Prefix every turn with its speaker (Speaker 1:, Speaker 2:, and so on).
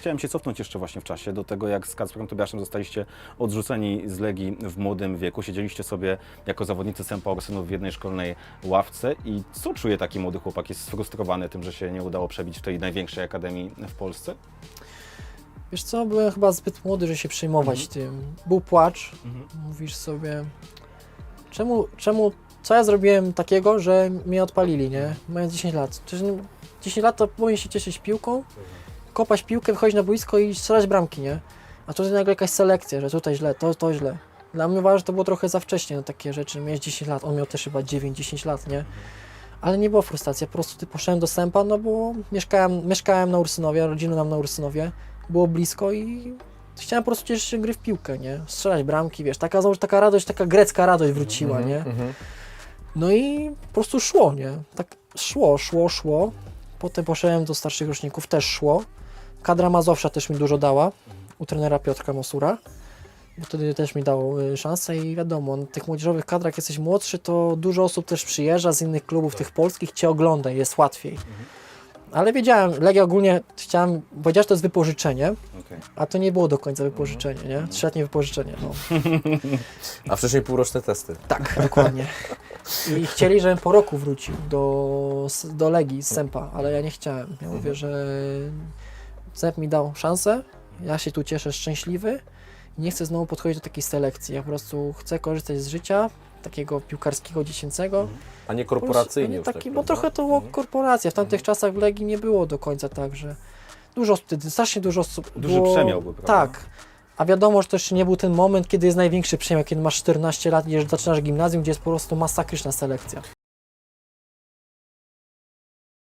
Speaker 1: chciałem się cofnąć jeszcze właśnie w czasie do tego, jak z Kacprem Tobiaszem zostaliście odrzuceni z Legii w młodym wieku. Siedzieliście sobie jako zawodnicy Sempa Orsynów w jednej szkolnej ławce i co czuje taki młody chłopak? Jest sfrustrowany tym, że się nie udało przebić w tej największej akademii w Polsce?
Speaker 2: Wiesz co, byłem chyba zbyt młody, żeby się przejmować tym. Był płacz, mówisz sobie, czemu, czemu, co ja zrobiłem takiego, że mnie odpalili, nie? Mając 10 lat. Przecież nie- 10 lat to powinien się cieszyć piłką, kopać piłkę, wychodzić na boisko i strzelać bramki, nie? A tutaj nagle jakaś selekcja, że tutaj źle, to, to źle. Dla mnie uważam, że to było trochę za wcześnie na takie rzeczy. Miałeś 10 lat, on miał też chyba 9-10 lat, nie? Ale nie było frustracji, po prostu ty poszedłem do Sępa, no bo mieszkałem, mieszkałem na Ursynowie, rodzinę mam na Ursynowie, było blisko i chciałem po prostu cieszyć się gry w piłkę, nie? Strzelać bramki, wiesz, taka, taka radość, taka grecka radość wróciła,
Speaker 3: Mhm,
Speaker 2: nie?
Speaker 3: mhm.
Speaker 2: No i po prostu szło, nie? Tak szło, szło, szło. Potem poszedłem do starszych roczników, też szło. Kadra Mazowsza też mi dużo dała, u trenera Piotrka Mosura. Bo wtedy też mi dał y, szansę i wiadomo, na tych młodzieżowych kadrach jesteś młodszy, to dużo osób też przyjeżdża z innych klubów, tych polskich, cię ogląda i jest łatwiej. Ale wiedziałem, Legia ogólnie chciałem, powiedziałeś, że to jest wypożyczenie,
Speaker 1: Okej.
Speaker 2: a to nie było do końca wypożyczenie, nie? Trzyletnie wypożyczenie, no.
Speaker 3: A wcześniej półroczne testy.
Speaker 2: Tak, dokładnie. I chcieli, żebym po roku wrócił do, do Legii z Sępa, ale ja nie chciałem. Ja mówię, że Sęp mi dał szansę, ja się tu cieszę, szczęśliwy i nie chcę znowu podchodzić do takiej selekcji. Ja po prostu chcę korzystać z życia takiego piłkarskiego, dziecięcego.
Speaker 3: A nie korporacyjnie
Speaker 2: nie
Speaker 3: już
Speaker 2: taki,
Speaker 3: tak,
Speaker 2: Bo trochę to było
Speaker 3: Mhm.
Speaker 2: korporacja. W tamtych czasach w Legii nie było do końca tak, że dużo wtedy strasznie dużo osób
Speaker 1: Duży
Speaker 2: było,
Speaker 1: przemiał był, prawda?
Speaker 2: Tak. A wiadomo, że to jeszcze nie był ten moment, kiedy jest największy przemiał, kiedy masz 14 lat i zaczynasz gimnazjum, gdzie jest po prostu masakryczna selekcja.